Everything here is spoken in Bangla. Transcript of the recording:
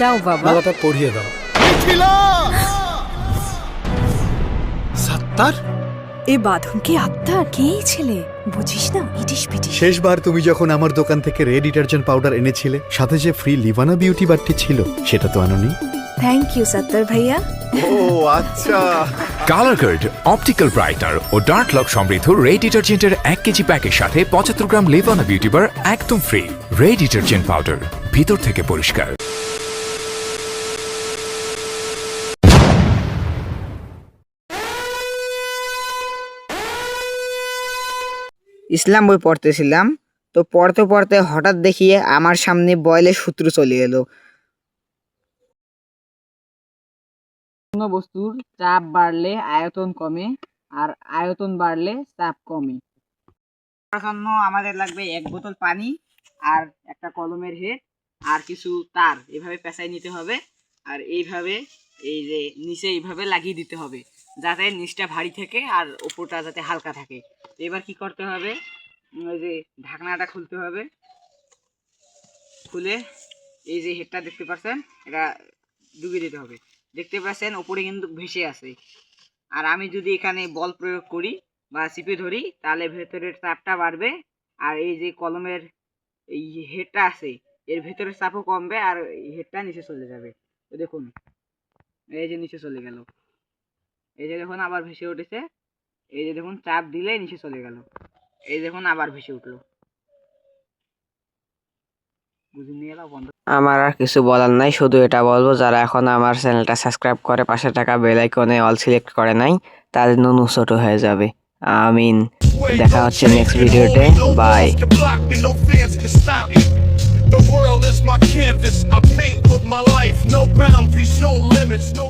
দাও বাবা। মালাটা পরিয়ে দাও। সাত্তার? এ বাঁধন কি আত্মার কে এই ছেলে? বুঝিস না ইটিস পিটিস। শেষবার তুমি যখন আমার দোকান থেকে রেড ডিটারজেন্ট পাউডার এনেছিলে সাথে যে ফ্রি লিভানা বিউটি বারটি ছিল সেটা তো আনোনি। থ্যাংক ইউ সত্তর ভাইয়া। ও আচ্ছা। কালার গার্ড অপটিক্যাল ব্রাইটার ও ডার্ক লক সমৃদ্ধ রে ডিটারজেন্টের এক কেজি প্যাকের সাথে পঁচাত্তর গ্রাম লেভানা বিউটি বার একদম ফ্রি রে ডিটারজেন্ট পাউডার ভিতর থেকে পরিষ্কার। ইসলাম বই পড়তেছিলাম, তো পড়তে পড়তে হঠাৎ দেখিয়ে আমার সামনে বয়লের সূত্র চলে এলো। কোনো বস্তুর চাপ বাড়লে আয়তন কমে আর আয়তন বাড়লে চাপ কমে। তার জন্য আমাদের লাগবে এক বোতল পানি আর একটা কলমের হেড আর কিছু তার। এভাবে পেঁচাই নিতে হবে আর এইভাবে এই যে নিচে এইভাবে লাগিয়ে দিতে হবে, যাতে নিচটা ভারী থাকে আর উপরটা যাতে হালকা থাকে। এবার কি করতে হবে? ওই যে ঢাকনাটা খুলতে হবে। খুলে এই যে হেডটা দেখতে পাচ্ছেন, এটা ডুবিয়ে দিতে হবে। দেখতে পাচ্ছেন, ওপরে কিন্তু ভেসে আছে। আর আমি যদি এখানে বল প্রয়োগ করি বা চিপে ধরি, তাহলে ভেতরের চাপটা বাড়বে। আর এই যে কলমের এই হেডটা আছে, এর ভেতরের চাপও কমবে আর হেডটা নিচে চলে যাবে। দেখুন, এই যে নিচে চলে গেল। এই যে দেখুন, আবার ভেসে উঠেছে। এই যে দেখুন চাপ দিলে নিচে চলে গেল এই দেখুন আবার ভেসে উঠল আমার আর কিছু বলার নাই শুধু এটা বলব যারা এখন আমার চ্যানেলটা সাবস্ক্রাইব করে পাশে টাকা বেল আইকনে অল সিলেক্ট করে নাই তাদের নুনু ছোট হয়ে যাবে আমিন দেখা হচ্ছে নেক্সট ভিডিওতে bye The world is my canvas. I paint with my life. No boundaries, no limits, no.